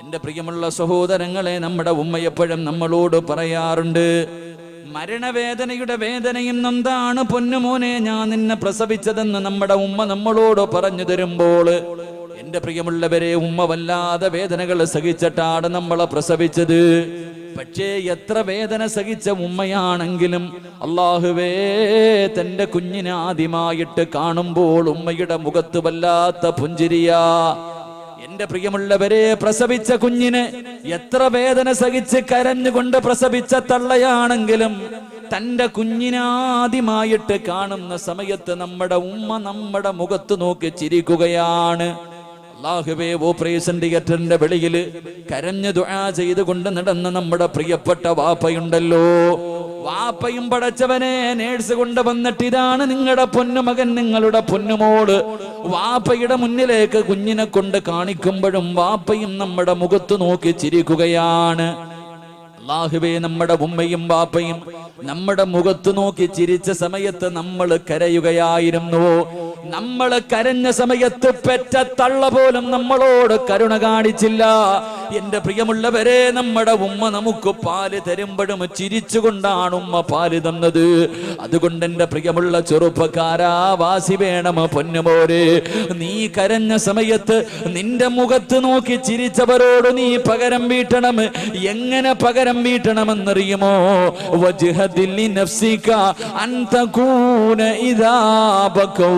എന്റെ പ്രിയമുള്ള സഹോദരങ്ങളെ നമ്മുടെ ഉമ്മ എപ്പോഴും നമ്മളോട് പറയാറുണ്ട് മരണവേദനയുടെ വേദനയും എന്താണ് പൊന്നുമോനെ ഞാൻ നിന്നെ പ്രസവിച്ചതെന്ന് നമ്മുടെ ഉമ്മ നമ്മളോട് പറഞ്ഞു തരുമ്പോൾ. എന്റെ പ്രിയമുള്ളവരെ ഉമ്മ വല്ലാതെ വേദനകൾ സഹിച്ചിട്ടാണ് നമ്മളെ പ്രസവിച്ചത്. പക്ഷേ എത്ര വേദന സഹിച്ച ഉമ്മയാണെങ്കിലും അള്ളാഹുവേ തന്റെ കുഞ്ഞിനെ ആദ്യമായിട്ട് കാണുമ്പോൾ ഉമ്മയുടെ മുഖത്ത് വല്ലാത്ത പുഞ്ചിരിയാ. എന്റെ പ്രിയമുള്ളവരെ പ്രസവിച്ച കുഞ്ഞിന് എത്ര വേദന സഹിച്ച് കരഞ്ഞുകൊണ്ട് പ്രസവിച്ച തള്ളയാണെങ്കിലും തന്റെ കുഞ്ഞിനാദ്യമായിട്ട് കാണുന്ന സമയത്ത് നമ്മുടെ ഉമ്മ നമ്മുടെ മുഖത്ത് നോക്കി ചിരിക്കുകയാണ്. ഓപ്പറേഷൻ തിയേറ്ററിന്റെ വെളിയിൽ കരഞ്ഞു ദുആ ചെയ്തുകൊണ്ട് നടന്ന നമ്മുടെ പ്രിയപ്പെട്ട വാപ്പയുണ്ടല്ലോ. വാപ്പയും പടച്ചവനെ നേഴ്സ് കൊണ്ട് വന്നിട്ട് ഇതാണ് നിങ്ങളുടെ പൊന്നുമകൻ നിങ്ങളുടെ പൊന്നുമോൾ വാപ്പയുടെ മുന്നിലേക്ക് കുഞ്ഞിനെ കൊണ്ട് കാണിക്കുമ്പോഴും വാപ്പയും നമ്മുടെ മുഖത്ത് നോക്കി ചിരിക്കുകയാണ്. അള്ളാഹുവേ നമ്മുടെ ഉമ്മയും വാപ്പയും നമ്മുടെ മുഖത്ത് നോക്കി ചിരിച്ച സമയത്ത് നമ്മൾ കരയുകയായിരുന്നു. നമ്മൾ കരഞ്ഞ സമയത്ത് പെറ്റ തള്ള പോലും നമ്മളോട് കരുണ കാണിച്ചില്ല. എന്റെ പ്രിയമുള്ളവരെ നമ്മുടെ ഉമ്മ നമുക്ക് പാൽ തരുമ്പോഴും ചിരിച്ചുകൊണ്ടാണ് ഉമ്മ പാൽ തന്നത്. അതുകൊണ്ട് എന്റെ പ്രിയമുള്ള ചെറുപ്പക്കാരാ വാസി വേണം പൊന്നുമോരെ. നീ കരഞ്ഞ സമയത്ത് നിന്റെ മുഖത്ത് നോക്കി ചിരിച്ചവരോട് നീ പകരം വീട്ടണം. എങ്ങനെ പകരം വീട്ടണമെന്നറിയുമോ? അന്തകൂന ഇതാ ബകൂ.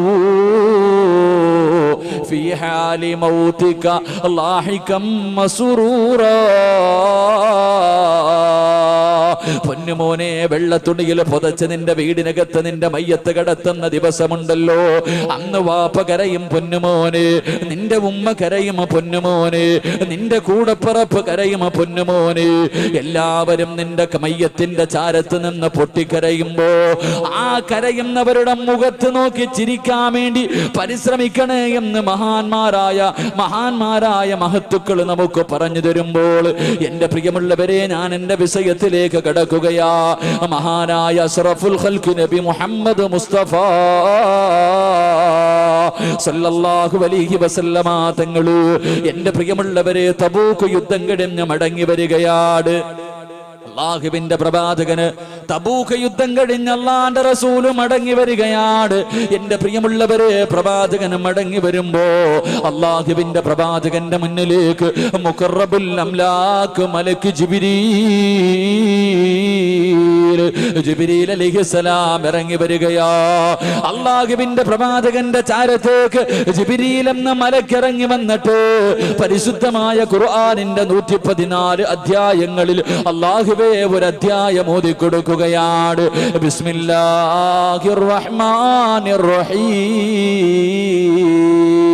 في حال موتك لاحقا مسرورا പൊന്നുമോനെ വെള്ളത്തുണിയിൽ പുതച്ച് നിന്റെ വീടിനകത്ത് നിന്റെ മയ്യത്ത് കിടത്തുന്ന ദിവസമുണ്ടല്ലോ അന്ന് വാപ്പ കരയും പൊന്നുമോനെ നിന്റെ ഉമ്മ കരയും പൊന്നുമോനെ നിന്റെ കൂടപ്പിറപ്പ് കരയും പൊന്നുമോനെ എല്ലാവരും നിന്റെ മയ്യത്തിന്റെ ചാരത്ത് നിന്ന് പൊട്ടിക്കരയുമ്പോ ആ കരയുന്നവരുടെ മുഖത്ത് നോക്കി ചിരിക്കാൻ വേണ്ടി പരിശ്രമിക്കണേ എന്ന് മഹാന്മാരായ മഹാന്മാരായ മഹത്തുക്കൾ നമുക്ക് പറഞ്ഞു തരുമ്പോൾ എന്റെ പ്രിയമുള്ളവരെ ഞാൻ എന്റെ വിഷയത്തിലേക്ക് കിടക്കുകയാ. മഹാനായ അഷ്റഫുൽ ഖൽഖ് നബി മുഹമ്മദ് മുസ്തഫ സല്ലല്ലാഹു അലൈഹി വസല്ലമ തങ്ങൾ എന്റെ പ്രിയമുള്ളവരെ തബൂക്ക് യുദ്ധം കിടഞ്ഞ് മടങ്ങി വരികയാണ്. അള്ളാഹുവിന്റെ പ്രവാചകന് തബൂക്ക് യുദ്ധം കഴിഞ്ഞ അള്ളാന്റെ റസൂൽ മടങ്ങി വരികയാണ്. എന്റെ പ്രിയമുള്ളവരെ പ്രവാചകൻ മടങ്ങി വരുമ്പോ അള്ളാഹുവിന്റെ പ്രവാചകന്റെ മുന്നിലേക്ക് മുഖറബുൽ അംലാക്ക് മലക്ക് ജിബിരീ ഇറങ്ങി വരികയാ. അള്ളാഹുവിന്റെ പ്രവാചകന്റെ ചാരത്തേക്ക് ജിബിരിൽ എന്ന മലക്കിറങ്ങി വന്നിട്ട് പരിശുദ്ധമായ ഖുർആാനിന്റെ നൂറ്റി പതിനാല് അധ്യായങ്ങളിൽ അള്ളാഹുവേ ഒരു അധ്യായം ഓതി കൊടുക്കുകയാണ്. ബിസ്മില്ലാഹിർ റഹ്മാനിർ റഹീം.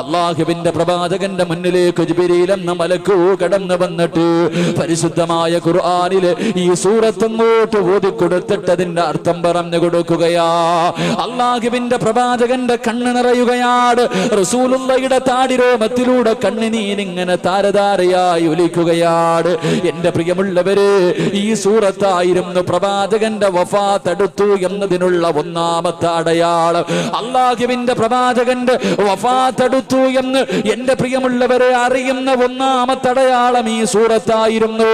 അള്ളാഹുവിന്റെ പ്രവാചകന്റെ മുന്നിലേക്ക് മലക്കൂ കടന്നു വന്നിട്ട് പരിശുദ്ധമായ ഖുർആാനിൽ ഈ സൂറത്തങ്ങോട്ട് ഊതി കൊടുത്തിട്ടതിന്റെ അർത്ഥം പറഞ്ഞു കൊടുക്കുകയാ. അള്ളാഹുവിന്റെ പ്രവാചകന്റെ കണ്ണ് നിറയുകയാണ്. റസൂലുള്ളയുടെ താടിരോമത്തിലൂടെ കണ്ണിനീനിങ്ങനെ താരതാരയായി ഒലിക്കുകയാണ്. എന്റെ പ്രിയമുള്ളവര് ഈ സൂറത്തായിരുന്നു പ്രവാചകന്റെ വഫാത്തെടുത്തു എന്നതിനുള്ള ഒന്നാമത്തെ അടയാളം. അള്ളാഹുവിന്റെ പ്രവാചകന്റെ വഫാത്തെടുത്തു എന്ന് എന്റെ പ്രിയമുള്ളവരെ അറിയുന്ന ഒന്നാമത്തെ അടയാളം ഈ സൂറത്തായിരുന്നു.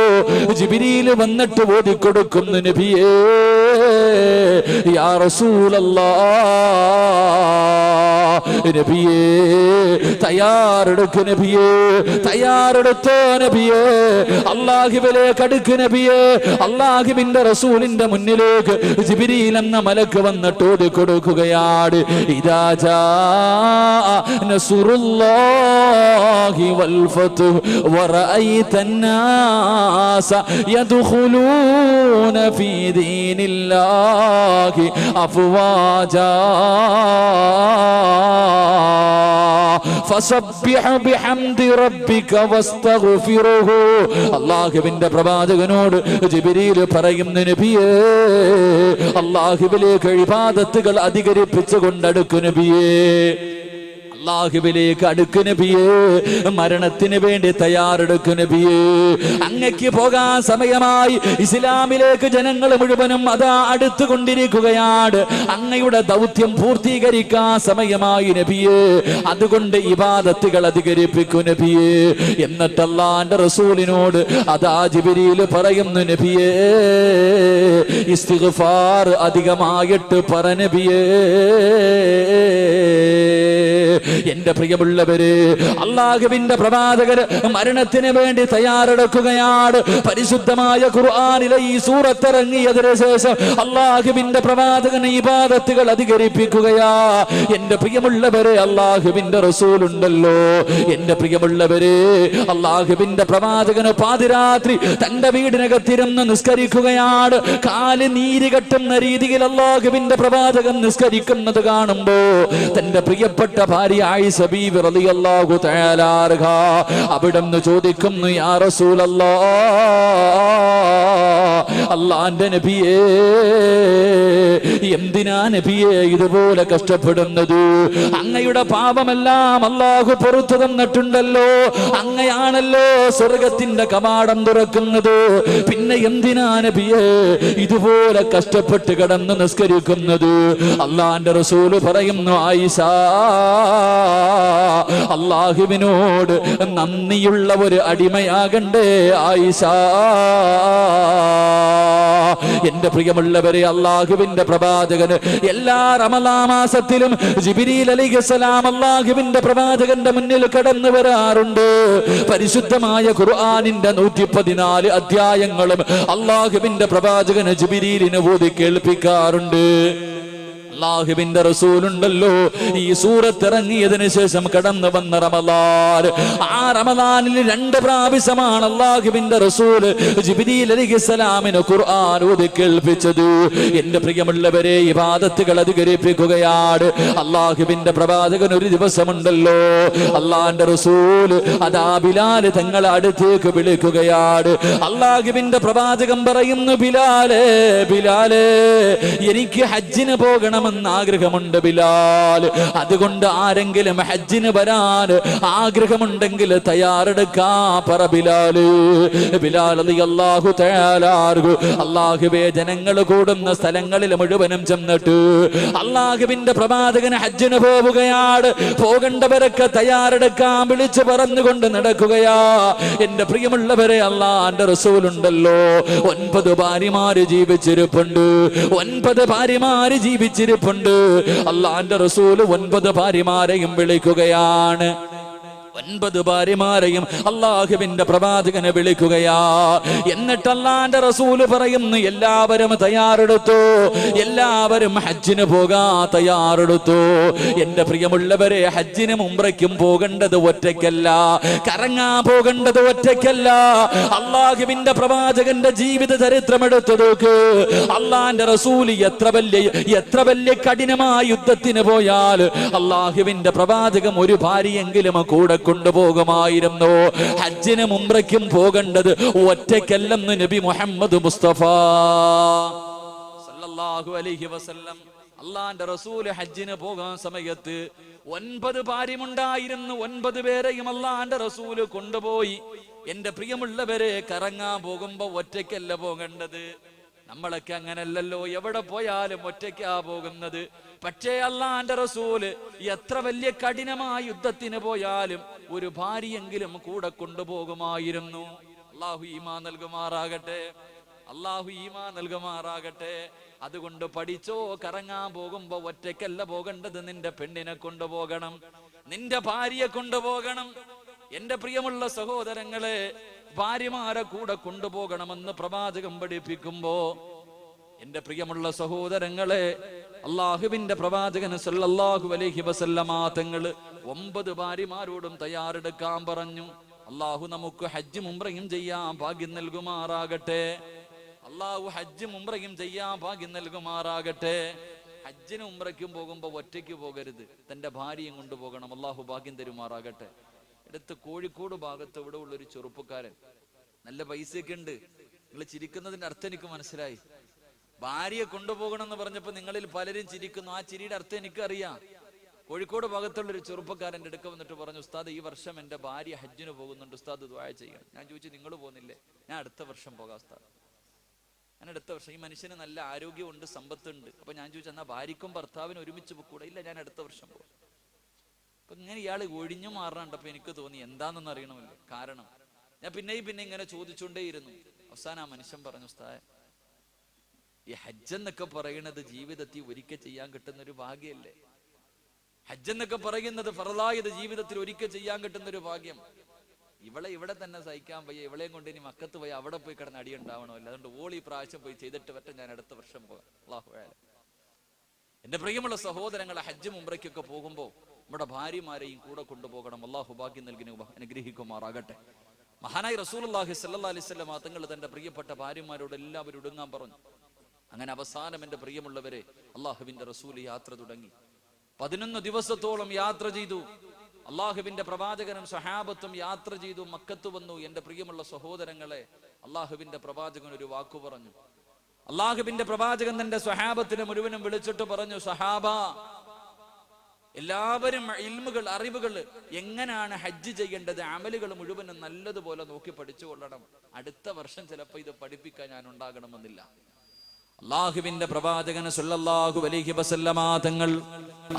ജിബിരിയിൽ വന്നിട്ട് ഓടിക്കൊടുക്കുന്നു നബിയേ യാ റസൂലല്ലാ നബിയേ തയ്യാറെടുക്ക് നബിയേ തയ്യാറെടുത്തോ നബിയേ അള്ളാഹുവിലേക്ക് അടുക്ക് നബിയേ അള്ളാഹിബിന്റെ റസൂലിന്റെ മുന്നിലേക്ക് ജിബിരിയിൽ എന്ന മലക്ക് വന്നിട്ട് ഓടിക്കൊടുക്കുകയാണ് ഇതാ ജാ നസുറുല്ലാഹി വൽ ഫത്ഹ് വറഅയ്ത الناس يدخلون في دين الله أفواجا فسبح بحمد ربك واستغفره അള്ളാഹുവിന്റെ പ്രവാചകനോട് ജിബിരിയിൽ പറയുന്ന നബിയേ അള്ളാഹുവിലേക്ക് ഇബാദത്തുകൾ അധികരിപ്പിച്ചു കൊണ്ടടുക്കു നബിയേ അള്ളാഹുവിലേക്ക് അടുക്കു നബിയേ മരണത്തിന് വേണ്ടി തയ്യാറെടുക്കു നബിയേ. അങ്ങക്ക് പോകാൻ സമയമായി ഇസ്ലാമിലേക്ക് ജനങ്ങൾ മുഴുവനും അതാ അടുത്തുകൊണ്ടിരിക്കുകയാണ്. അങ്ങയുടെ ദൗത്യം പൂർത്തീകരിക്കാൻ സമയമായി നബിയേ. അതുകൊണ്ട് ഇബാദത്തുകൾ അധികരിപ്പിക്കു നബിയേ. എന്നിട്ട് അള്ളാന്റെ റസൂലിനോട് അതാ ജിബിരിയിൽ പറയുന്നു നബിയേ ഇസ്തിഗ്ഫാർ അധികമായിട്ട് പറ നബിയേ. എന്റെ പ്രിയമുള്ളവര് അള്ളാഹുവിന്റെ പ്രവാചകര് മരണത്തിന് വേണ്ടി തയ്യാറെടുക്കുകയാണ്. പരിശുദ്ധമായ ഖുർആാനിലെ ഈ സൂറത്തിറങ്ങിയതിന് ശേഷം അള്ളാഹുവിന്റെ പ്രവാചകൻ ഇബാദത്തുകൾ അധികരിപ്പിക്കുകയാ. എന്റെ പ്രിയമുള്ളവരെ അള്ളാഹുവിന്റെ റസൂൽ ഉണ്ടല്ലോ എന്റെ പ്രിയമുള്ളവരെ അള്ളാഹുവിന്റെ പ്രവാചകന് പാതിരാത്രി തന്റെ വീടിനകത്തിരുന്ന് നിസ്കരിക്കുകയാണ്. കാൽ നീര് കെട്ടുന്ന രീതിയിൽ അള്ളാഹുവിന്റെ പ്രവാചകൻ നിസ്കരിക്കുന്നത് കാണുമ്പോ തന്റെ പ്രിയപ്പെട്ട ഭാര്യ ആയിഷ ബീവി റളിയല്ലാഹു തആല അൻഹ. അവിടുന്ന് ചോദിക്കുന്നു യാ റസൂലല്ലാ അള്ളാന്റെ നബിയേ എന്തിനാ നബിയെ ഇതുപോലെ കഷ്ടപ്പെടുന്നത്? അങ്ങയുടെ പാപമെല്ലാം അള്ളാഹു പുറത്തു തന്നിട്ടുണ്ടല്ലോ. അങ്ങയാണല്ലോ സ്വർഗത്തിന്റെ കവാടം തുറക്കുന്നത്. പിന്നെ എന്തിനാ നബിയെ ഇതുപോലെ കഷ്ടപ്പെട്ട് കിടന്ന് നിസ്കരിക്കുന്നത്? അള്ളാന്റെ റസൂൽ പറയുന്നു ആയിഷ അള്ളാഹുവിനോട് നന്ദിയുള്ള ഒരു അടിമയാകണ്ടേ ആയിഷ. എന്റെ പ്രിയമുള്ളവരെ അള്ളാഹുവിന്റെ പ്രവാചകന് എല്ലാ റമലാ മാസത്തിലും ജിബിരിൽ അലിഖലാം അള്ളാഹുവിന്റെ പ്രവാചകന്റെ മുന്നിൽ കടന്നു വരാറുണ്ട്. പരിശുദ്ധമായ ഖുർആാനിന്റെ നൂറ്റി പതിനാല് അധ്യായങ്ങളും അള്ളാഹുവിന്റെ പ്രവാചകന് ജിബിരിലിന് ഊതി കേൾപ്പിക്കാറുണ്ട്. അള്ളാഹുവിന്റെ റസൂലുണ്ടല്ലോ. ഈ സൂറത്ത് ഇറങ്ങിയതിനു ശേഷം കടന്നു വന്ന റമദാൻ. ആ റമലാനിൽ രണ്ട് പ്രാവശ്യമാണ് അള്ളാഹുവിന്റെ റസൂൽ ജിബിരിൽ അലിഹിസ്സലാമിന് ഖുർആൻ ഓതി കേൾപ്പിച്ചത്. എന്റെ പ്രിയമുള്ളവരെ ഈ വാദത്തുകൾ അധികരിപ്പിക്കുകയാണ്. അള്ളാഹുവിന്റെ പ്രവാചകൻ ഒരു ദിവസമുണ്ടല്ലോ. അള്ളാന്റെ റസൂൽ അതാ ബിലാൽ തങ്ങളെ അടുത്തേക്ക് വിളിക്കുകയാണ്. അള്ളാഹുവിന്റെ പ്രവാചകൻ പറയുന്നു ബിലാലേ ബിലാലേ എനിക്ക് ഹജ്ജിന് പോകണമെന്ന് ആഗ്രഹമുണ്ട് ബിലാൽ. അതുകൊണ്ട് ആരെങ്കിലും ഹജ്ജിന് വരാൻ ആഗ്രഹമുണ്ടെങ്കിൽ തയ്യാറെടുക്കാ പറ ബിലാൽ ബിലാൽ അള്ളാഹു തയ്യാറാകു അള്ളാഹുവേ ജനങ്ങൾ കൂടുന്ന സ്ഥലങ്ങളിൽ മുഴുവനും ചെന്നിട്ട് അള്ളാഹുവിന്റെ പ്രവാചകന് ഹജ്ജിന് പോവുകയാണ്. പോകേണ്ടവരൊക്കെ തയ്യാറെടുക്കാൻ വിളിച്ചു പറഞ്ഞുകൊണ്ട് നടക്കുകയാ. എന്റെ പ്രിയമുള്ളവരെ അള്ളാന്റെ റസൂലുണ്ടല്ലോ. ഒൻപത് ഭാര്യമാര് ജീവിച്ചിരിപ്പുണ്ട്. ഒൻപത് ഭാര്യമാര് ജീവിച്ചിരിപ്പുണ്ട് അള്ളാന്റെ റസൂൽ ഒൻപത് ഭാര്യമാരെയും വിളിക്കുകയാണ്. ഒൻപത് ഭാര്യമാരെയും അള്ളാഹുവിന്റെ പ്രവാചകനെ വിളിക്കുകയാ. എന്നിട്ട് അല്ലാന്റെ റസൂൽ പറയുന്നു എല്ലാവരും തയ്യാറെടുത്തു. എല്ലാവരും ഹജ്ജിന് പോകാ തയ്യാറെടുത്തു. എന്റെ പ്രിയമുള്ളവരെ ഹജ്ജിനും ഉംറയ്ക്കും പോകേണ്ടത് ഒറ്റയ്ക്കല്ല. കറങ്ങാ പോകേണ്ടത് ഒറ്റയ്ക്കല്ല. അള്ളാഹുവിന്റെ പ്രവാചകന്റെ ജീവിത ചരിത്രം എടുത്തു നോക്ക്. അള്ളാന്റെ റസൂൽ എത്ര വലിയ എത്ര വലിയ കഠിനമായ യുദ്ധത്തിന് പോയാൽ അള്ളാഹുവിന്റെ പ്രവാചകം ഒരു ഭാര്യയെങ്കിലും കൂടെ കൊണ്ടുപോകുമായിരുന്നു? ഹജ്ജിനും ഉംറയ്ക്കും പോകേണ്ടത് ഒറ്റയ്ക്കല്ലെന്ന് നബി മുഹമ്മദ് മുസ്തഫ. സല്ലല്ലാഹു അലൈഹി വസല്ലം. അള്ളാന്റെ റസൂൽ ഹജ്ജിന് പോകാൻ സമയത്ത് ഒൻപത് ഭാര്യമുണ്ടായിരുന്നു ഒൻപത് പേരെയും അള്ളാന്റെ റസൂൽ കൊണ്ടുപോയി. എന്റെ പ്രിയമുള്ളവരെ കറങ്ങാൻ പോകുമ്പോ ഒറ്റയ്ക്കല്ല പോകേണ്ടത്? നമ്മളൊക്കെ അങ്ങനല്ലല്ലോ. എവിടെ പോയാലും ഒറ്റയ്ക്കാ പോകുന്നത്. പക്ഷേ അള്ളാന്റെ റസൂൽ എത്ര വലിയ കഠിനമായ യുദ്ധത്തിന് പോയാലും ഒരു ഭാര്യയെങ്കിലും കൂടെ കൊണ്ടുപോകുമായിരുന്നു. അള്ളാഹു ഈമാ നൽകുമാറാകട്ടെ. അള്ളാഹു ഈമാ നൽകുമാറാകട്ടെ. അതുകൊണ്ട് പഠിച്ചോ കറങ്ങാൻ പോകുമ്പോ ഒറ്റയ്ക്കല്ല പോകേണ്ടത് നിന്റെ പെണ്ണിനെ കൊണ്ടുപോകണം. നിന്റെ ഭാര്യയെ കൊണ്ടുപോകണം. എന്റെ പ്രിയമുള്ള സഹോദരങ്ങളെ ഭാര്യമാരെ കൂടെ കൊണ്ടുപോകണമെന്ന് പ്രവാചകം പഠിപ്പിക്കുമ്പോ എന്റെ പ്രിയമുള്ള സഹോദരങ്ങളെ അള്ളാഹുവിന്റെ പ്രവാചകന് സല്ലല്ലാഹു അലൈഹി വസല്ലമ തങ്ങൾ ഒമ്പത് ഭാര്യമാരോടും തയ്യാറെടുക്കാൻ പറഞ്ഞു. അള്ളാഹു നമുക്ക് ഹജ്ജ് മുമ്പ്രയും ചെയ്യാൻ ഭാഗ്യം നൽകുമാറാകട്ടെ. അള്ളാഹു ഹജ്ജ് മുമ്പ്രയും ചെയ്യാൻ ഭാഗ്യം നൽകുമാറാകട്ടെ. ഹജ്ജിനും ഉംറയ്ക്കും പോകുമ്പോ ഒറ്റയ്ക്ക് പോകരുത്. തന്റെ ഭാര്യയും കൊണ്ടുപോകണം. അള്ളാഹു ഭാഗ്യം തരുമാറാകട്ടെ. അടുത്ത് കോഴിക്കോട് ഭാഗത്ത് ഇവിടെ ഉള്ളൊരു ചെറുപ്പക്കാരൻ. നല്ല പൈസയൊക്കെ ഉണ്ട്. നിങ്ങൾ ചിരിക്കുന്നതിന്റെ അർത്ഥം എനിക്ക് മനസ്സിലായി. ഭാര്യയെ കൊണ്ടുപോകണം എന്ന് പറഞ്ഞപ്പോ നിങ്ങളിൽ പലരും ചിരിക്കുന്നു. ആ ചിരിയുടെ അർത്ഥം എനിക്ക് അറിയാം കോഴിക്കോട് ഭാഗത്തുള്ള ഒരു ചെറുപ്പക്കാരന്റെ അടുക്ക വന്നിട്ട് പറഞ്ഞു ഉസ്താദ് ഈ വർഷം എന്റെ ഭാര്യ ഹജ്ജിന് പോകുന്നുണ്ട്. ഉസ്താദ് ദ്വായ ചെയ്യണം ഞാൻ ചോദിച്ചു നിങ്ങൾ പോകുന്നില്ലേ ഞാൻ അടുത്ത വർഷം പോകാം ഉസ്താദ്. ഞാൻ അടുത്ത വർഷം. ഈ മനുഷ്യന് നല്ല ആരോഗ്യമുണ്ട് സമ്പത്തുണ്ട്. അപ്പൊ ഞാൻ ചോദിച്ചു എന്നാ ഭാര്യക്കും ഭർത്താവിനും ഒരുമിച്ച് പോകൂടെ ഇല്ല ഞാൻ അടുത്ത വർഷം പോകും അപ്പൊ ഇങ്ങനെ ഇയാൾ ഒഴിഞ്ഞു മാറാണ്ടപ്പോ എനിക്ക് തോന്നി എന്താണെന്ന് അറിയണമല്ലോ. കാരണം ഞാൻ പിന്നെയും പിന്നെ ഇങ്ങനെ ചോദിച്ചുകൊണ്ടേയിരുന്നു. അവസാനം ആ മനുഷ്യൻ പറഞ്ഞു ഉസ്താദ് ഈ ഹജ്ജ് എന്നൊക്കെ പറയുന്നത് ജീവിതത്തിൽ ഒരിക്കൽ ചെയ്യാൻ കിട്ടുന്ന ഒരു ഭാഗ്യല്ലേ ഹജ്ജ് എന്നൊക്കെ പറയുന്നത് ഫറലായത് ജീവിതത്തിൽ ഒരിക്കൽ ചെയ്യാൻ കിട്ടുന്ന ഒരു ഭാഗ്യം. ഇവളെ ഇവിടെ തന്നെ സഹിക്കാൻ പോയി ഇവളെയും കൊണ്ട് ഇനി മക്കത്ത് പോയി അവിടെ പോയി കിടന്ന് ഉണ്ടാവണമല്ലോ. അതുകൊണ്ട് ഈ പ്രാവശ്യം പോയി ചെയ്തിട്ട് പറ്റും ഞാൻ അടുത്ത വർഷം പോകാം അള്ളാഹു എന്റെ പ്രിയമുള്ള സഹോദരങ്ങളെ ഹജ്ജ് മുംബ്രയ്ക്കൊക്കെ പോകുമ്പോൾ നമ്മുടെ ഭാര്യമാരെയും കൂടെ കൊണ്ടുപോകണം. അള്ളാഹു ഭാഗ്യം നൽകി അനുഗ്രഹിക്കുമാറാകട്ടെ. മഹാനായി റസൂൽ അള്ളാഹി സല്ലാ അലിസ്വല്ലാം തങ്ങൾ തന്റെ പ്രിയപ്പെട്ട ഭാര്യമാരോട് എല്ലാവരും ഒടുങ്ങാൻ പറഞ്ഞു. അങ്ങനെ അവസാനം എന്റെ പ്രിയമുള്ളവരെ അള്ളാഹുവിന്റെ റസൂൽ യാത്ര തുടങ്ങി. പതിനൊന്ന് ദിവസത്തോളം യാത്ര ചെയ്തു. അള്ളാഹുവിന്റെ പ്രവാചകനും സഹാബത്തും യാത്ര ചെയ്തു. മക്കത്ത് വന്നു. എന്റെ പ്രിയമുള്ള സഹോദരങ്ങളെ അള്ളാഹുവിന്റെ പ്രവാചകൻ ഒരു വാക്കു പറഞ്ഞു. അള്ളാഹുവിന്റെ പ്രവാചകൻ തന്റെ സഹാബത്തിന് മുഴുവനും വിളിച്ചിട്ട് പറഞ്ഞു സഹാബ എല്ലാവരും ഇൽമുകൾ അറിവുകൾ എങ്ങനെയാണ് ഹജ്ജ് ചെയ്യേണ്ടത് അമലുകൾ മുഴുവനും നല്ലതുപോലെ നോക്കി പഠിച്ചു കൊള്ളണം. അടുത്ത വർഷം ചിലപ്പോൾ ഇത് പഠിപ്പിക്കാൻ ഞാൻ ഉണ്ടാകണമെന്നില്ല. അള്ളാഹുവിന്റെ പ്രവാചകന് സല്ലല്ലാഹു അലൈഹി വസല്ലമ തങ്ങൾ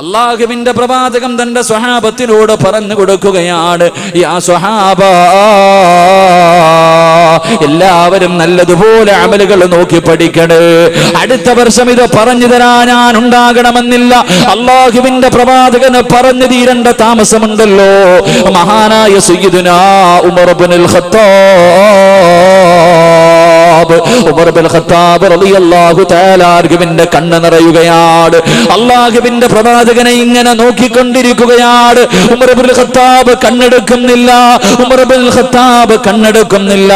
അള്ളാഹുവിന്റെ പ്രവാചകം തന്റെ സ്വഹാബത്തിനോട് പറഞ്ഞു കൊടുക്കുകയാണ് ഈ ആ സ്വഹാബ എല്ലാവരും നല്ലതുപോലെ അമലുകൾ നോക്കി പഠിക്കണേ. അടുത്ത വർഷം ഇത് പറഞ്ഞു തരാൻ ഞാൻ ഉണ്ടാകണമെന്നില്ല അള്ളാഹുവിന്റെ പ്രവാചകന് പറഞ്ഞു തീരണ്ട താമസമുണ്ടല്ലോ. മഹാനായ സയ്യിദുനാ Umar ibn al Khattab Umar bin Khattab റളിയല്ലാഹു തആല അർഗുവിന്റെ കണ്ണ് നിറയുകയാണ്. അള്ളാഹുവിന്റെ പ്രവാചകനെ ഇങ്ങനെ നോക്കിക്കൊണ്ടിരിക്കുകയാണ്. ഉമർ ബിൻ ഖത്താബ് കണ്ണെടുക്കുന്നില്ല. ഉമർ ബിൻ ഖത്താബ് കണ്ണെടുക്കുന്നില്ല.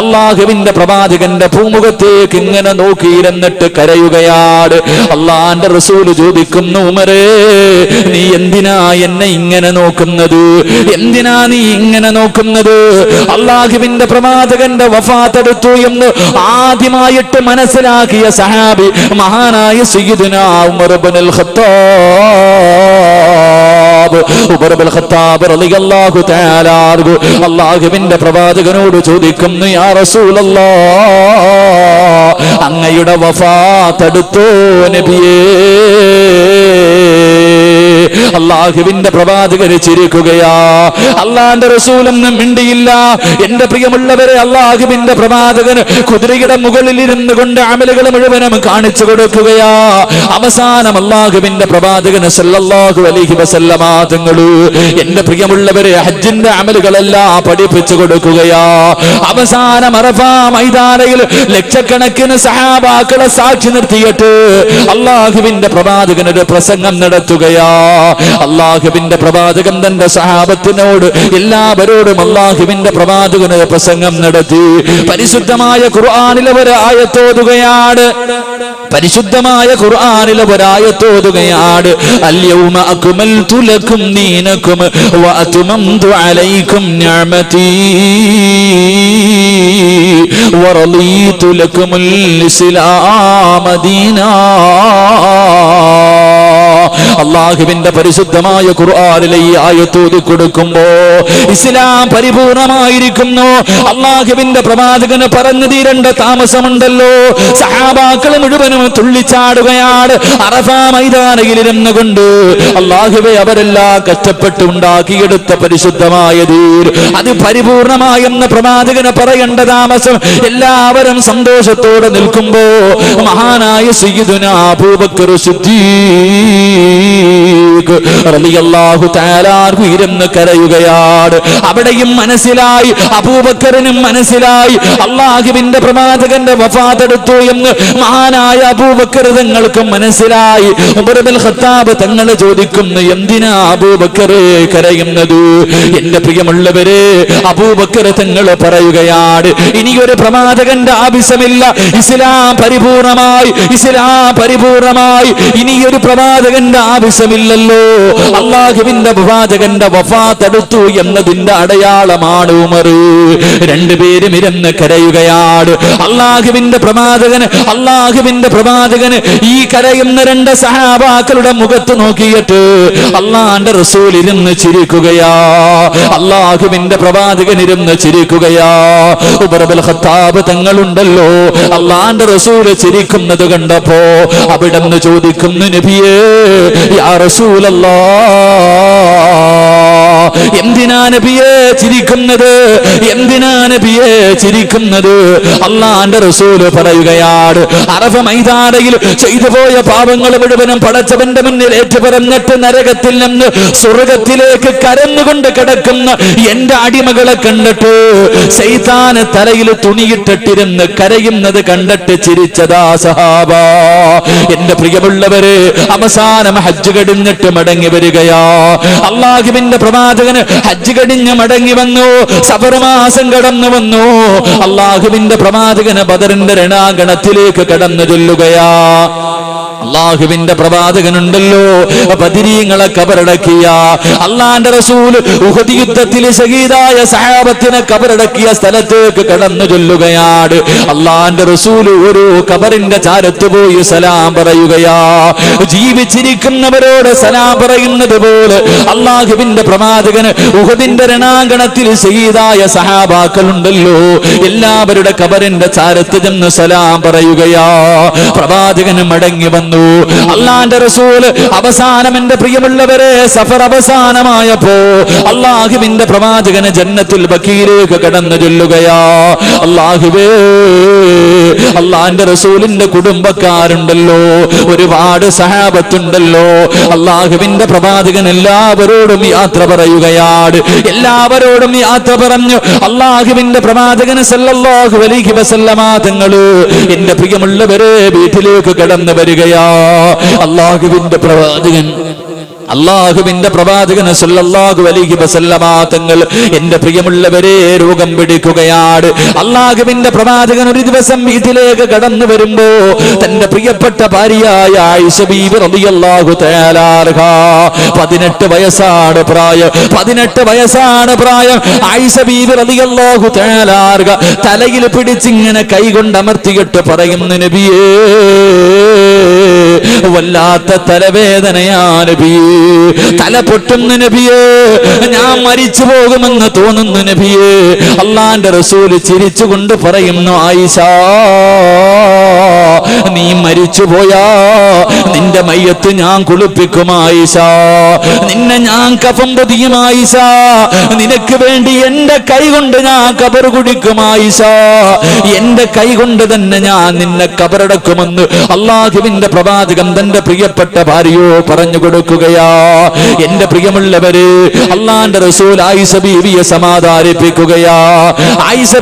അള്ളാഹുവിന്റെ പ്രവാചകന്റെ ഭൂമുഖത്തേക്ക് ഇങ്ങനെ നോക്കിയിരുന്നിട്ട് കരയുകയാണ്. അള്ളാന്റെ റസൂൽ ചോദിക്കുന്നു ഉമരേ നീ എന്തിനാ എന്നെ ഇങ്ങനെ നോക്കുന്നത്? എന്തിനാ നീ ഇങ്ങനെ നോക്കുന്നത്? അള്ളാഹുവിന്റെ പ്രവാചകന്റെ വഫാത്തെടുത്തു എന്ന് ആദ്യമായിട്ട് മനസ്സിലാക്കിയ സഹാബി മഹാനായ സയ്യിദുന Umar ibn al Khattab. Umar ibn al Khattab റളിയല്ലാഹു തആല അർഗു അല്ലാഹുവിന്റെ പ്രവാചകനോട് ചോദിക്കുന്നു യാ റസൂലല്ലാഹ് അങ്ങയുടെ വഫാത്ത് വഫാത്തെടുത്തോ നബിയേ? അള്ളാഹുവിന്റെ പ്രവാചകര് ചിരിക്കുകയാ. അള്ളാന്റെ റസൂലൊന്നും മിണ്ടിയില്ല. എന്റെ പ്രിയമുള്ളവരെ അള്ളാഹുവിന്റെ പ്രവാചകന് കുതിരയുടെ മുകളിൽ ഇരുന്നു കൊണ്ട് അമലുകൾ മുഴുവനും കാണിച്ചു കൊടുക്കുകയാ. അവസാനം അള്ളാഹുവിന്റെ പ്രവാചകന് സല്ലല്ലാഹു അലൈഹി വസല്ലമ തങ്ങളു എന്റെ പ്രിയമുള്ളവരെ ഹജ്ജിന്റെ അമലുകളെല്ലാം പഠിപ്പിച്ചു കൊടുക്കുകയാ. അവസാനം അറഫ മൈതാനയിൽ ലക്ഷക്കണക്കിന് സഹാബാക്കളെ സാക്ഷി നിർത്തിയിട്ട് അള്ളാഹുവിന്റെ പ്രവാചകൻ ഒരു പ്രസംഗം നടത്തുകയാ. അള്ളാഹുവിന്റെ പ്രവാചകൻ തന്റെ സഹാബത്തിനോട് എല്ലാവരോടും അള്ളാഹുവിന്റെ പ്രവാചകന് പ്രസംഗം നടത്തി. പരിശുദ്ധമായ ഖുർആാനിലെ ഒരു ആയത്തോതുകയാണ് പരിശുദ്ധമായ ഖുർആാനിലെ ഒരായത്തോതുകയാണ്. അല്യൗമ അക്മൽതു ലക്കും ദീനക്കും വഅത്മംതു അലൈക്കും നിഅമതീ. ദീനാ അള്ളാഹുവിന്റെ പരിശുദ്ധമായ ഖുർആാനിലെ ഈ ആയത്തോതി കൊടുക്കുമ്പോ ഇസ്ലാം പരിപൂർണമായിരിക്കുന്നു. അള്ളാഹുവിന്റെ പ്രവാചകന് പറഞ്ഞു തീരേണ്ട താമസമുണ്ടല്ലോ. സഹാബാക്കൾ മുഴുവനും തുള്ളിച്ചാടുകയാണ്. അറഫ മൈതാനയിലിരുന്നു കൊണ്ട് അള്ളാഹുവെ അവരെല്ലാം കഷ്ടപ്പെട്ട് ഉണ്ടാക്കിയെടുത്ത പരിശുദ്ധമായ ദീർ അത് പരിപൂർണമായെന്ന് പ്രവാചകന് പറയേണ്ട താമസം എല്ലാവരും സന്തോഷത്തോടെ നിൽക്കുമ്പോ മഹാനായ സയ്യിദുന അബൂബക്കർ ti. അൻഹു ഇരുന്ന് കരയുകയാണ്. അവിടെയും മനസ്സിലായി അബൂബക്കറിനും മനസ്സിലായി അള്ളാഹുവിന്റെ പ്രവാചകന്റെ വഫാതെടുത്തു എന്ന് മഹാനായ അബൂബക്കർ തങ്ങൾക്കും മനസ്സിലായി. ഖത്താബ് തങ്ങൾ ചോദിക്കുന്നു എന്തിനാ അബൂബക്കർ കരയുന്നത്? എന്റെ പ്രിയമുള്ളവരെ അബൂബക്കർ തങ്ങൾ പറയുകയാണ് ഇനിയൊരു പ്രവാചകന്റെ ആവശ്യമില്ല. ഇസ്ലാം പരിപൂർണമായി ഇസ്ലാം പരിപൂർണമായി ഇനിയൊരു പ്രവാചകന്റെ ആവശ്യമില്ലല്ലോ. ഉണ്ടല്ലോ. അള്ളാഹുവിന്റെ പ്രവാചകന്റെ വഫാത്തെടുത്തു എന്നതിന്റെ അടയാളമാണ് ഉമർ രണ്ടുപേരും ഇരുന്ന് കരയുകയാണ്. അള്ളാഹുവിന്റെ പ്രവാചകന് അള്ളാഹുവിന്റെ പ്രവാചകന് ഈ കരയുന്ന രണ്ട് സഹാബാക്കളുടെ മുഖത്ത് നോക്കിയിട്ട് അള്ളാന്റെ റസൂൽ ഇരുന്ന് ചിരിക്കുകയാ. അള്ളാഹുവിന്റെ പ്രവാചകൻ ഇരുന്ന് ചിരിക്കുകയാ. ഉബർബൽ ഖത്താബ് തങ്ങളുണ്ടല്ലോ. അള്ളാന്റെ റസൂൽ ചിരിക്കുന്നത് കണ്ടപ്പോ അവിടെ നിന്ന് ചോദിക്കുന്നു നബിയേ യാ റസൂലല്ലാ. എന്തിനാ നബിയെ ചിരിക്കുന്നത്? എന്തിനാ നബിയെ ചിരിക്കുന്നത്? അള്ളാന്റെ റസൂൽ പറയുകയാണ്. അറഫ മൈതാനയിൽ ചെയ്തു പോയ പാപങ്ങൾ മുഴുവനും പടച്ചവന്റെ മുന്നിൽ ഏറ്റുപറഞ്ഞിട്ട് നരകത്തിൽ നിന്ന് സ്വർഗത്തിലേക്ക് കരന്നുകൊണ്ട് കിടക്കുന്ന എന്റെ അടിമകളെ കണ്ടിട്ട് ശൈതാന് തലയിൽ തുണിയിട്ടിട്ടിരുന്ന് കരയുന്നത് കണ്ടിട്ട് ചിരിച്ചതാ സഹാബ. എന്റെ പ്രിയമുള്ളവര് അവസാനം ഹജ്ജ് കടിഞ്ഞിട്ട് മടങ്ങി വരികയാ. അള്ളാഹുവിന്റെ പ്രവാചകന് ഹജ്ജ് കടിഞ്ഞ് മടങ്ങി വന്നു. സബർമാസം കടന്നു വന്നു. അള്ളാഹുവിന്റെ പ്രവാചകന് ബദറിന്റെ രണാഗണത്തിലേക്ക് കടന്നു ചൊല്ലുകയാ. അള്ളാഹുവിന്റെ പ്രവാചകനുണ്ടല്ലോ. ബദിരീങ്ങളെ കബറടക്കിയ. അള്ളാന്റെ റസൂൽ ഉഹദ് യുദ്ധത്തിൽ ഷഹീദായ സഹാബത്തിനെ കബറടക്കിയ സ്ഥലത്തേക്ക് കടന്നു ചൊല്ലുകയാണ്. അള്ളാന്റെ റസൂൽ ഒരു കബറിന്റെ ചാരത്ത് പോയി സലാം പറയുകയാ. ജീവിച്ചിരിക്കുന്നവരോട് സലാം പറയുന്നത് പോലെ അള്ളാഹുവിന്റെ പ്രവാചകന് ഉഹദിന്റെ രണാങ്കണത്തിൽ ശഹീദായ സഹാബാക്കളുണ്ടല്ലോ. എല്ലാവരുടെ കബറിന്റെ ചാരത്ത് ചെന്ന് സലാം പറയുകയാ. പ്രവാചകന് മടങ്ങി വന്നു അള്ളാന്റെ റസൂൽ അവസാനം എന്റെ പ്രിയമുള്ളവരെ സഫർ അവസാനമായപ്പോ അള്ളാഹുവിന്റെ പ്രവാചകന് ജന്നത്തിൽ ബക്കീലേക്ക് കടന്നു ചൊല്ലുകയാ. അള്ളാഹുവേ അള്ളാന്റെ റസൂലിന്റെ കുടുംബക്കാരുണ്ടല്ലോ ഒരുപാട് സഹാബത്തുണ്ടല്ലോ. അള്ളാഹുവിന്റെ പ്രവാചകൻ എല്ലാവരോടും യാത്ര പറയുകയാണ്. എല്ലാവരോടും യാത്ര പറഞ്ഞു അള്ളാഹുവിന്റെ പ്രവാചകന് സല്ലല്ലാഹു അലൈഹി വസല്ലമ തങ്ങൾ എന്റെ പ്രിയമുള്ളവരെ വീട്ടിലേക്ക് കടന്നു വരികയാ. അള്ളാഹുവിന്റെ പ്രവാചകൻ. അള്ളാഹുവിന്റെ പ്രവാചകന് സല്ലല്ലാഹു അലൈഹി വസല്ലമ തങ്ങൾ എന്റെ പ്രിയമുള്ളവരെ രോഗം പിടിക്കുകയാണ്. അള്ളാഹുവിന്റെ പ്രവാചകൻ ഒരു ദിവസം വീട്ടിലേക്ക് കടന്നു വരുമ്പോ തന്റെ പ്രിയപ്പെട്ട ഭാര്യയായ ആയിഷ ബീവി റളിയല്ലാഹു തആല അൻഹ പതിനെട്ട് വയസ്സാണ് പ്രായം പതിനെട്ട് വയസ്സാണ് പ്രായം. ആയിഷ ബീവി റളിയല്ലാഹു തആല അൻഹ തലയിൽ പിടിച്ചിങ്ങനെ കൈകൊണ്ട് അമർത്തിയിട്ട് പറയുന്നു നബിയേ വല്ലാത്ത തലവേദനയാണ് നബിയേ തല പൊട്ടുന്ന നബിയേ. ഞാൻ മരിച്ചു പോകുമെന്ന് തോന്നുന്ന നബിയേ. അള്ളാന്റെ റസൂൽ ചിരിച്ചുകൊണ്ട് പറയുന്നു ആയിഷ നീ മരിച്ചു പോയാ. നിന്റെ മയ്യത്ത് ഞാൻ കുളിപ്പിക്കും ആയിഷ. നിന്നെ ഞാൻ കഫം പൊതിയും ആയിഷ. നിനക്ക് വേണ്ടി എന്റെ കൈ കൊണ്ട് ഞാൻ കബർ കുടിക്കും ആയിഷ. എന്റെ കൈ കൊണ്ട് തന്നെ ഞാൻ നിന്നെ കബറടക്കുമെന്ന് അള്ളാഹുവിന്റെ പ്രവാചകൻ തന്റെ പ്രിയപ്പെട്ട ഭാര്യയോ പറഞ്ഞു കൊടുക്കുകയാ. എന്റെ പ്രിയമുള്ളവര് അള്ളാന്റെ റസൂൽ ബീവിയെ സമാധാനിപ്പിക്കുകയാ.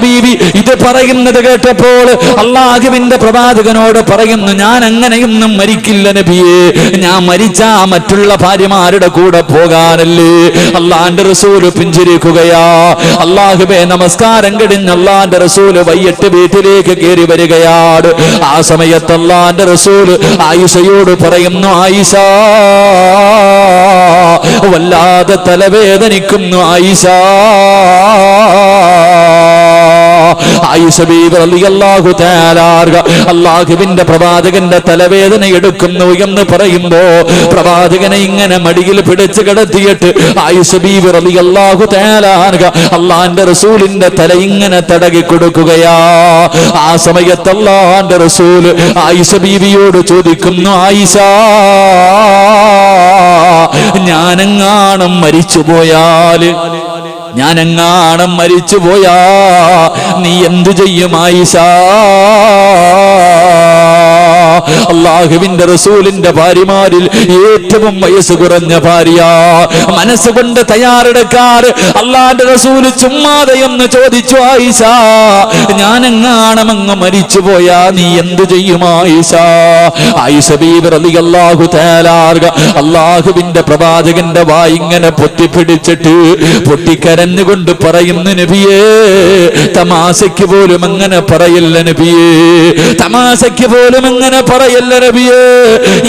ബീവി ഇത് പറയുന്നത് കേട്ടപ്പോൾ അള്ളാഹുവിന്റെ പ്രവാചകനോട് പറയുന്നു ഞാൻ അങ്ങനെയൊന്നും മരിക്കില്ല നബിയെ. ഞാൻ മരിച്ചാ മറ്റുള്ള ഭാര്യമാരുടെ കൂടെ പോകാനല്ലേ. അള്ളാന്റെ റസൂൽ പിഞ്ചിരിക്കുകയാ. അള്ളാഹുബേ നമസ്കാരം കിടിഞ്ഞ് അള്ളാന്റെ റസൂൽ വയ്യട്ട് വീട്ടിലേക്ക് കയറി വരികയാണ്. ആ സമയത്ത് അള്ളാന്റെ റസൂൽ ആയിഷയോട് പറയുന്നു ആയിഷ വല്ലാതെ തലവേദനിക്കുന്നു ആയിഷ. അള്ളാഹുവിന്റെ പ്രവാചകന്റെ തലവേദന എടുക്കുന്നു എന്ന് പറയുമ്പോ പ്രവാചകനെ ഇങ്ങനെ മടിയിൽ പിടിച്ചു കിടത്തിയിട്ട് തആല അൻഹ അള്ളാന്റെ റസൂലിന്റെ തല ഇങ്ങനെ തടകി കൊടുക്കുകയാ. ആ സമയത്ത് അള്ളാന്റെ റസൂൽ ആയിഷ ബീവിയോട് ചോദിക്കുന്നു ആയിഷ ഞാനെങ്ങാണം മരിച്ചു പോയാൽ ഞാനെങ്ങാണം മരിച്ചു പോയാ നീ എന്തു ചെയ്യും ആയിഷ അള്ളാഹുവിന്റെ റസൂലിന്റെ ഭാര്യമാരിൽ ഏറ്റവും വയസ്സ് കുറഞ്ഞ ഭാര്യ. മനസ്സുകൊണ്ട് തയ്യാറെടുക്കാർ അള്ളാന്റെ റസൂൽ ചുമ്മാതെ എന്ന് ചോദിച്ചു ആയിഷ ഞാനെങ്ങാണമങ്ങ് മരിച്ചു പോയാ നീ എന്തു ചെയ്യും ആയിഷ? ആയിഷ ബീബി റളിയല്ലാഹു തആല അൻഹ അള്ളാഹുവിന്റെ പ്രവാചകന്റെ വായിങ്ങനെ പൊത്തിപ്പിടിച്ചിട്ട് പൊട്ടിക്കരഞ്ഞുകൊണ്ട് പറയുന്ന നബിയേ തമാശയ്ക്ക് പോലും അങ്ങനെ പറയില്ല നബിയേ. തമാശയ്ക്ക് പോലും അങ്ങനെ പറയല്ല നബിയേ.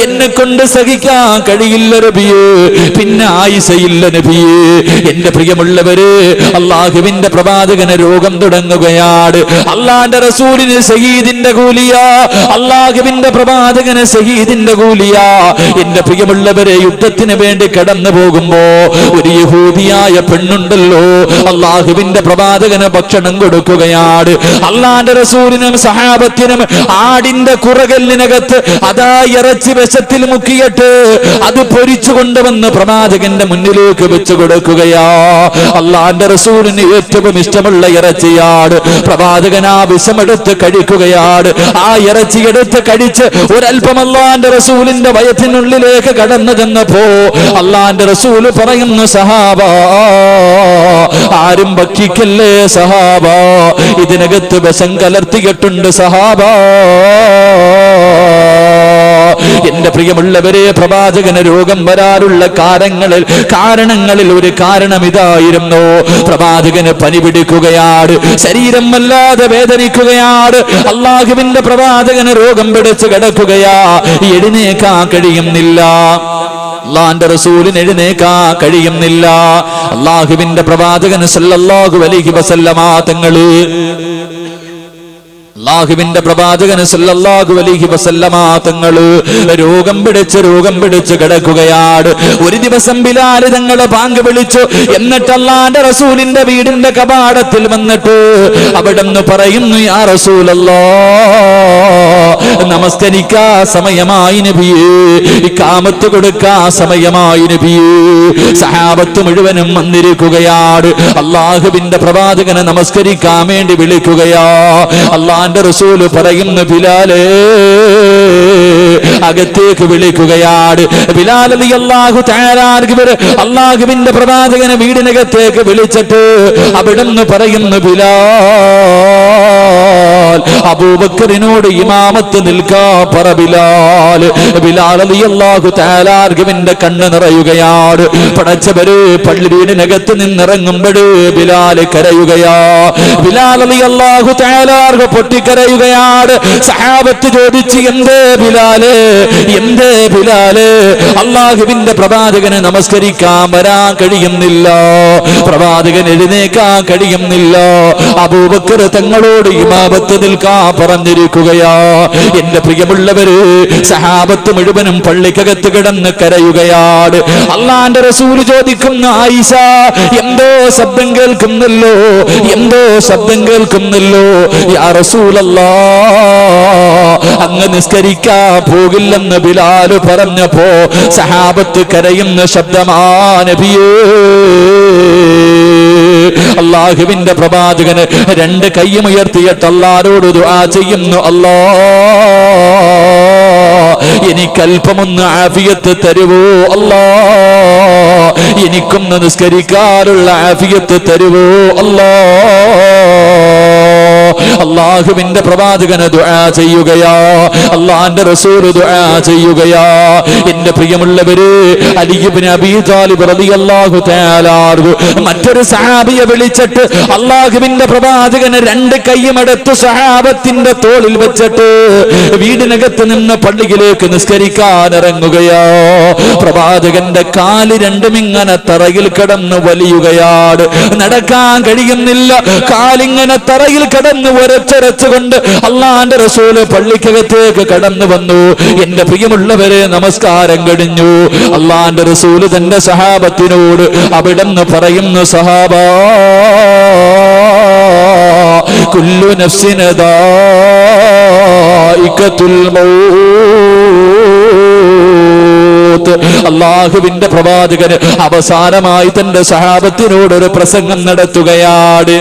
എന്നെ കൊണ്ട് സഹിക്കാൻ കഴിയില്ല നബിയേ. പിന്നെ ആയിസയില്ല നബിയേ. എന്റെ പ്രിയമുള്ളവര് അള്ളാഹുവിന്റെ പ്രവാചകന് രോഗം തുടങ്ങുകയാണ്. അള്ളാന്റെ റസൂലിന് സഹീദിന്റെ കൂലിയ. അള്ളാഹുവിന്റെ പ്രവാചകന് സഹീദിന്റെ കൂലിയ. എന്റെ പ്രിയമുള്ളവരെ യുദ്ധത്തിന് വേണ്ടി കടന്നു പോകുമ്പോ ഒരു യഹൂദിയായ പെണ്ണുണ്ടല്ലോ. അള്ളാഹുവിന്റെ പ്രവാചകന് ഭക്ഷണം കൊടുക്കുകയാണ്. അള്ളാന്റെ റസൂലിനും സഹാബത്തിനും ആടിന്റെ കുറകല്ലിനകത്ത് അതാ ഇറച്ചി വിശത്തിൽ മുക്കിയിട്ട് അത് പൊരിച്ചു കൊണ്ടുവന്ന് പ്രവാചകന്റെ മുന്നിലേക്ക് വെച്ചു കൊടുക്കുകയാ. അള്ളാന്റെ റസൂലിന് ഏറ്റവും ഇഷ്ടമുള്ള ഇറച്ചിയാണ്. പ്രവാചകൻ ആ വിഷമെടുത്ത് കഴിക്കുകയാണ്. ആ ഇറച്ചി എടുത്ത് കഴിച്ച് ഒരൽപ്പം അള്ളാന്റെ റസൂലിന്റെ വയറ്റിനുള്ളിലേക്ക് കടന്നു ചെന്നപ്പോ അള്ളാന്റെ റസൂൽ പറയുന്നു സഹാബ ആരും ഭക്ഷിക്കല്ലേ സഹാബ? ഇതിനകത്ത് വിഷം കലർത്തിയിട്ടുണ്ട് സഹാബ. എന്റെ പ്രിയമുള്ളവരെ പ്രവാചകന് രോഗം വരാറുള്ള കാരണങ്ങളിൽ കാരണങ്ങളിൽ ഒരു കാരണം ഇതായിരുന്നു പ്രവാചകന് പനി പിടിക്കുകയാണ് ശരീരം വല്ലാതെ വേദനിക്കുകയാണ്. അള്ളാഹുവിന്റെ പ്രവാചകന് രോഗം പിടിച്ച് കിടക്കുകയാ എഴുന്നേക്കാ കഴിയുന്നില്ല. അള്ളാന്റെ റസൂലിന് എഴുന്നേക്കാ കഴിയുന്നില്ല. അള്ളാഹുവിന്റെ പ്രവാചകന് സല്ലല്ലാഹു അലൈഹി വസല്ലമ തങ്ങൾ അള്ളാഹുവിന്റെ പ്രവാചകന് സല്ലല്ലാഹു അലൈഹി വസല്ലമ തങ്ങൾ രോഗം പിടിച്ച് രോഗം പിടിച്ച് കിടക്കുകയാണ്. ഒരു ദിവസം ബിലാൽ തങ്ങൾ പാങ്ക് വിളിച്ചു. എന്നിട്ട് അള്ളാന്റെ റസൂലിന്റെ വീടിന്റെ കപാടത്തിൽ വന്നിട്ട് അവിടെ പറയുന്നു യാ റസൂലല്ലോ നമസ്കരിക്കാ സമയമായി നബിയേ. ഇക്കാമത്ത് കൊടുക്കാ സമയമായി നബിയേ. സഹാബത്ത് മുഴുവനും വന്നിരിക്കുകയാണ്. അള്ളാഹുവിന്റെ പ്രവാചകനെ നമസ്കരിക്കാൻ വേണ്ടി വിളിക്കുകയാ. അള്ളാന്റെ റസൂൽ പറയുന്നു ബിലാലേ അകത്തേക്ക് വിളിക്കുകയാണ് ബിലാൽ അലി അള്ളാഹു തയ്യാറാകുവര് അള്ളാഹുവിന്റെ പ്രവാചകനെ വീടിനകത്തേക്ക് വിളിച്ചിട്ട് അവിടുന്ന് പറയുന്നു ബിലാൽ അബൂബക്കറിനോട് ഇമാമത്ത് നിൽക്കാ പറ ബിലാൽ. ബിലാൽ അലി അള്ളാഹു തയ്യാറാകുവിന്റെ കണ്ണ് നിറയുകയാണ് പടച്ചവര് പള്ളി വീടിനകത്ത് നിന്നിറങ്ങുമ്പോഴ് ബിലാൽ കരയുകയാ. ബിലാൽ അലി അള്ളാഹു തയ്യാറാർഗ പൊട്ടിക്കരയുകയാണ് സഹാബത്ത് ചോദിച്ച് എന്തേ ബിലാൽ? എന്തേ ബിലാൽ അള്ളാഹുവിന്റെ പ്രവാചകനെ നമസ്കരിക്കാൻ വരാൻ കഴിയുന്നില്ല. പ്രവാചകൻ എഴുന്നേക്കാൻ കഴിയുന്നില്ല. അബൂബക്കർ തങ്ങളോട് ഇമാപത്ത് നിൽക്കാൻ പറഞ്ഞിരിക്കുകയാ. എന്റെ പ്രിയമുള്ളവര് സഹാബത്ത് മുഴുവനും പള്ളിക്കകത്ത് കിടന്ന് കരയുകയാണ്. അള്ളാന്റെ റസൂൽ ചോദിക്കുന്ന ആയിഷ എന്തോ ശബ്ദം കേൾക്കുന്നല്ലോ? എന്തോ ശബ്ദം കേൾക്കുന്നല്ലോ? യാ റസൂലല്ലാ അങ്ങ് നിസ്കരിക്കാ പോകില്ലെന്ന് ബിലാൽ പറഞ്ഞപ്പോ സഹാബത്ത് കരയുന്ന ശബ്ദമാനബിയേ അള്ളാഹുവിന്റെ പ്രവാചകന് രണ്ട് കൈയും ഉയർത്തിയിട്ട് അല്ലാരോട് ദുആ ചെയ്യുന്നു അല്ലാ എനിക്കല്പമൊന്ന് ആഫിയത്ത് തരുവോ അല്ലാ എനിക്കൊന്ന് നിസ്കരിക്കാനുള്ള ആഫിയത്ത് തരുവോ അല്ലാ. അള്ളാഹുവിന്റെ പ്രവാചകന് ദുആ ചെയ്യുകയാ. അള്ളാന്റെ റസൂൽ ദുആ ചെയ്യുകയാ. എന്റെ പ്രിയമുള്ളവര് അലിബിന് അബീ താലിബ് റളിയല്ലാഹു തആല അൻഹു മറ്റൊരു സഹാബിയെ വിളിച്ചിട്ട് അള്ളാഹുവിന്റെ പ്രവാചകന് രണ്ട് കൈയുമെടുത്ത് സഹാബത്തിന്റെ തോളിൽ വെച്ചിട്ട് വീടിനകത്ത് നിന്ന് പള്ളിയിലേക്ക് നിസ്കരിക്കാൻ ഇറങ്ങുകയോ പ്രവാചകന്റെ കാൽ രണ്ടും ഇങ്ങനെ തറയിൽ കിടന്ന് വലിയുകയാണ്. നടക്കാൻ കഴിയുന്നില്ല. കാലിങ്ങനെ തറയിൽ കിടന്ന് ഒരച്ചരച്ചുകൊണ്ട് അള്ളാന്റെ റസൂൽ പള്ളിക്കകത്തേക്ക് കടന്നു വന്നു. എന്റെ പ്രിയമുള്ളവരെ നമസ്കാരം കഴിഞ്ഞു. അള്ളാന്റെ റസൂൽ തന്റെ സഹാബത്തിനോട് അവിടെന്ന് പറയുന്നു സഹാബ കുല്ലു നഫ്സിന് ദായികത്തുൽ മൗത്ത് അള്ളാഹുവിന്റെ പ്രവാചകന് അവസാനമായി തന്റെ സഹാബത്തിനോട് ഒരു പ്രസംഗം നടത്തുകയാണ്.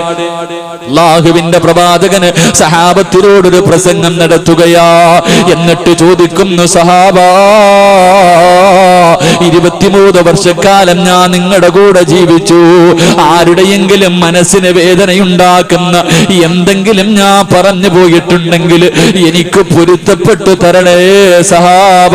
അള്ളാഹുവിന്റെ പ്രവാചകന് സഹാബത്തിനോടൊരു പ്രസംഗം നടത്തുകയാ. എന്നിട്ട് ചോദിക്കുന്നു സഹാബ ഇരുപത്തിമൂന്ന് വർഷക്കാലം ഞാൻ നിങ്ങളുടെ കൂടെ ജീവിച്ചു. ആരുടെയെങ്കിലും മനസ്സിന് വേദനയുണ്ടാക്കുന്ന എന്തെങ്കിലും ഞാൻ പറഞ്ഞു പോയിട്ടുണ്ടെങ്കിൽ എനിക്ക് പൊരുത്തപ്പെട്ടു തരണേ സഹാബ.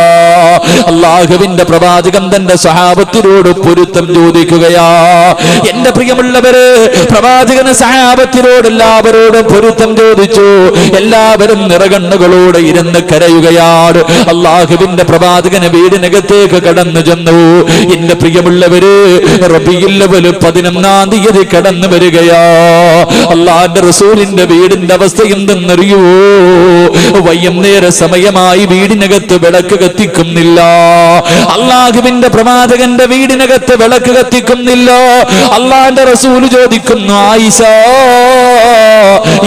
അള്ളാഹുവിന്റെ പ്രവാചകൻ തന്റെ സഹാബത്തിനോട് പൊരുത്തം ചോദിക്കുകയാ. എന്റെ പ്രിയമുള്ളവര് പ്രവാചകന് സഹാബത്തിനോട് എല്ലാവരോടും പൊരുത്തം ചോദിച്ചു. എല്ലാവരും നിറകണ്ണുകളോട് ഇരുന്ന് കരയുകയാണ്. അള്ളാഹുവിന്റെ പ്രവാചകന് വീടിനകത്തേക്ക് കടന്നു ചെന്നു. എന്റെ പ്രിയമുള്ളവര് റബിയില്ലവൽ പതിനൊന്നാം തീയതി കടന്നു വരികയാ. അള്ളാന്റെ റസൂലിന്റെ വീടിന്റെ അവസ്ഥ എന്തെന്നറിയോ വൈകുന്നേര സമയമായി വീടിനകത്ത് വിളക്ക് കത്തിക്കുന്നില്ല. അള്ളാഹുവിന്റെ പ്രവാചകന്റെ വീടിനകത്ത് വിളക്ക് കത്തിക്കുന്നില്ല. അള്ളാന്റെ റസൂൽ ചോദിക്കുന്നു ആയിഷ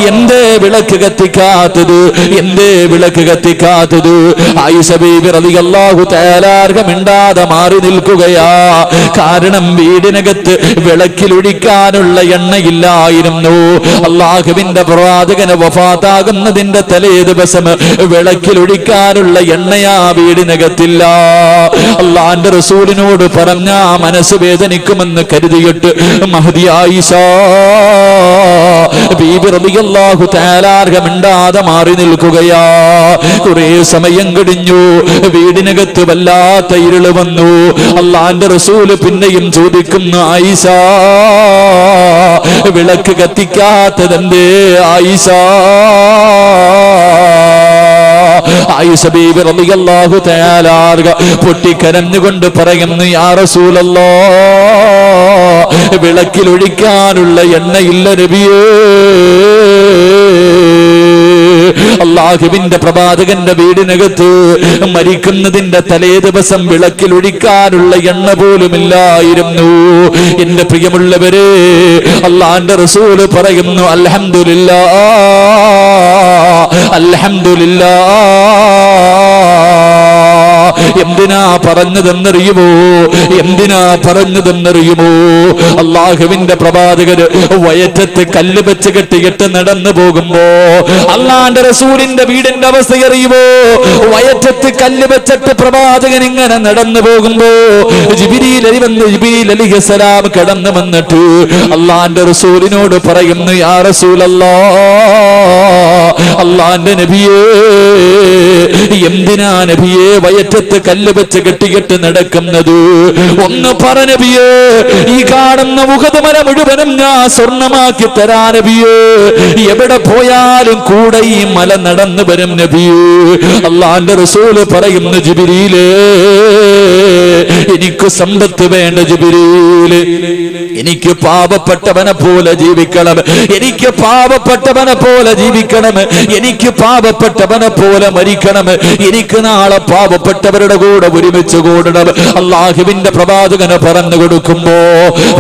എന്തേ വിളക്ക് കത്തിക്കാത്തത്? എന്തേ വിളക്ക് കത്തിക്കാത്തത്? മിണ്ടാതെ മാറി നിൽക്കുകയാ. കാരണം വീടിനകത്ത് വിളക്കിലൊഴിക്കാനുള്ള എണ്ണയില്ലായിരുന്നു. അള്ളാഹുവിന്റെ പ്രവാചകന് വഫാത്താകുന്നതിന്റെ തലേ ദിവസം വിളക്കിലൊഴിക്കാനുള്ള എണ്ണയാ വീടിനകത്തില്ല. അള്ളാന്റെ റസൂലിനോട് പറഞ്ഞ മനസ്സ് വേദനിക്കുമെന്ന് കരുതിയിട്ട് മഹദി ആയിഷ ബീബി റളിയല്ലാഹു തആലാർഹ മിണ്ടാതെ മാറി നിൽക്കുകയാ. കുറേ സമയം കഴിഞ്ഞു. വീടിനകത്ത് വല്ലാത്ത ഇരുൾ വന്നു. അള്ളാന്റെ റസൂൽ പിന്നെയും ചോദിക്കുന്നു ആയിഷ വിളക്ക് കത്തിക്കാത്തതെന്തേ ആയിഷ? പൊട്ടിക്കരഞ്ഞുകൊണ്ട് പറയുന്നു യാ റസൂലല്ലാ വിളക്കിൽ ഒഴിക്കാനുള്ള എണ്ണയില്ല നബിയേ. അള്ളാഹുവിന്റെ പ്രവാചകന്റെ വീടിനകത്ത് മരിക്കുന്നതിന്റെ തലേ ദിവസം വിളക്കിൽ ഒഴിക്കാനുള്ള എണ്ണ പോലുമില്ലായിരുന്നു. എന്റെ പ്രിയമുള്ളവരെ അള്ളാന്റെ റസൂൽ പറയുന്നു അൽഹംദുലില്ലാ അൽഹംദുലില്ലാ എന്തിനാ പറഞ്ഞതെന്നറിയുമോ? എന്തിനാ പറഞ്ഞതെന്നറിയുമോ? അള്ളാഹുവിന്റെ പ്രവാചകര് വയറ്റത്ത് കല്ല് വെച്ച് കെട്ടിയിട്ട് നടന്നു പോകുമ്പോ അള്ളാന്റെ റസൂലിന്റെ വീടിന്റെ അവസ്ഥ അറിയുമോ? വയറ്റത്ത് കല്ല് വെച്ചിട്ട് പ്രവാചകൻ ഇങ്ങനെ നടന്നു പോകുമ്പോ ജിബിരിയിൽ അലി വന്ന് ജിബിരിയിൽ അലി കിടന്നു വന്നിട്ട് അള്ളാന്റെ റസൂലിനോട് പറയുന്നു യാ റസൂലല്ലാ അള്ളാന്റെ നബിയേ എന്തിനാ നബിയെ വയറ്റത്ത് കല്ല് വെച്ച് കെട്ടിയിട്ട് നടക്കുന്നത്. ഒന്ന് പറ നബിയേ ഈ കാണുന്ന മുഖതുമല മുഴുവനും ഞാൻ സ്വർണമാക്കി തരാ നബിയേ. എവിടെ പോയാലും കൂടെ ഈ മല നടന്നു വരും നബിയേ. അള്ളാന്റെ റസൂൽ പറയുന്നു ജിബിരിയിലേ എനിക്ക് സമ്പത്ത് വേണ്ട ജിബിരിയിൽ എനിക്ക് പാപപ്പെട്ടവനെ പോലെ ജീവിക്കണം. എനിക്ക് പാപപ്പെട്ടവനെ പോലെ ജീവിക്കണം. എനിക്ക് പാപപ്പെട്ടവനെ പോലെ മരിക്കണം. എനിക്ക് നാളെ പാപപ്പെട്ടവരുടെ കൂടെ ഒരുമിച്ച് കൂടണം. അള്ളാഹുവിന്റെ പ്രവാചകന് പറഞ്ഞു കൊടുക്കുമ്പോ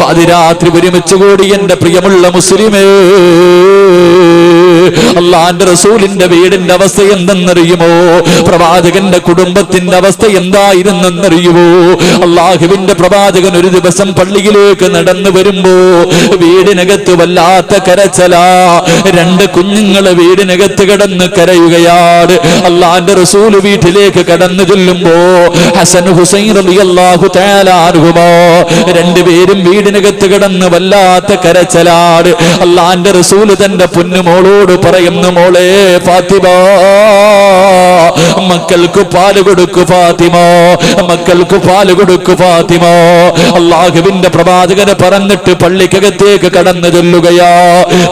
പാതിരാത്രി ഒരുമിച്ച് കൂടി എന്റെ പ്രിയമുള്ള മുസ്ലിമേ. അള്ളാന്റെ റസൂലിന്റെ വീടിന്റെ അവസ്ഥ എന്തെന്നറിയുമോ? പ്രവാചകന്റെ കുടുംബത്തിന്റെ അവസ്ഥ എന്തായിരുന്നെന്നറിയുമോ? അള്ളാഹുവിന്റെ പ്രവാചകൻ ഒരു ദിവസം പള്ളിയിലേക്ക് നടന്നു വരുമ്പോ വീടിനകത്ത് വല്ലാത്ത കരച്ചല. രണ്ട് കുഞ്ഞുങ്ങൾ വീടിനകത്ത് കിടന്ന് കരയുകയാണ്. അള്ളാന്റെ റസൂൽ വീട്ടിലേക്ക് കടന്നു ചെല്ലുമ്പോ ഹസൻ ഹുസൈൻ തആല അൻഹുമാ. രണ്ടുപേരും വീടിനകത്ത് കിടന്ന് വല്ലാത്ത കരച്ചലാട് അള്ളാന്റെ റസൂൽ തന്റെ പൊന്നുമോളോട് പറയുന്നു മോളെ ഫാത്തിമ. മക്കൾക്ക് പാൽ കൊടുക്കു ഫാത്തിമോ. മക്കൾക്ക് പാൽ കൊടുക്കു ഫാത്തിമോ. അള്ളാഹുവിന്റെ പ്രവാചകനെ പറഞ്ഞിട്ട് പള്ളിക്കകത്തേക്ക് കടന്നു ചെല്ലുകയാ.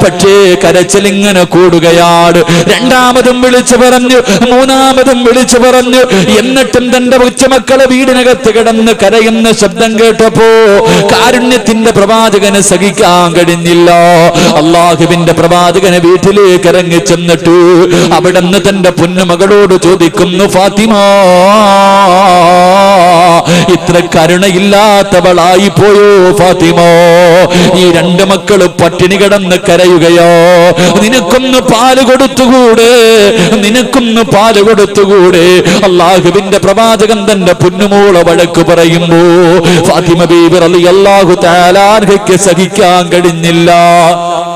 പക്ഷേ കരച്ചിലിങ്ങനെ കൂടുകയാണ്. രണ്ടാമതും വിളിച്ചു പറഞ്ഞു മൂന്നാമതും വിളിച്ചു പറഞ്ഞു. എന്നിട്ടും തന്റെ കൊച്ചുമക്കളെ വീടിനകത്ത് കിടന്ന് കരയുന്ന ശബ്ദം കേട്ടപ്പോ കാരുണ്യത്തിന്റെ പ്രവാചകനെ സഹിക്കാൻ കഴിഞ്ഞില്ല. അള്ളാഹുവിന്റെ പ്രവാചകനെ വീട്ടിലേക്ക് ഇറങ്ങി ചെന്നിട്ട് നിന്ന് തന്റെ പൊന്നുമകളോട് ചോദിക്കുന്നു ഫാത്തിമ. ഇത്ര കരുണയില്ലാത്തവളായി പോയോ ഫാത്തിമ? ഈ രണ്ട് മക്കൾ പട്ടിണി കിടന്ന് കരയുകയോ? നിനക്കൊന്ന് പാൽ കൊടുത്തുകൂടെ? നിനക്കൊന്ന് പാൽ കൊടുത്തുകൂടെ? അള്ളാഹുവിന്റെ പ്രവാചകൻ തന്റെ പുന്നുമൂള വഴക്ക് പറയുമ്പോ ഫാത്തിമ ബീബി അള്ളാഹു താലാർഹയ്ക്ക് സഹിക്കാൻ കഴിഞ്ഞില്ല.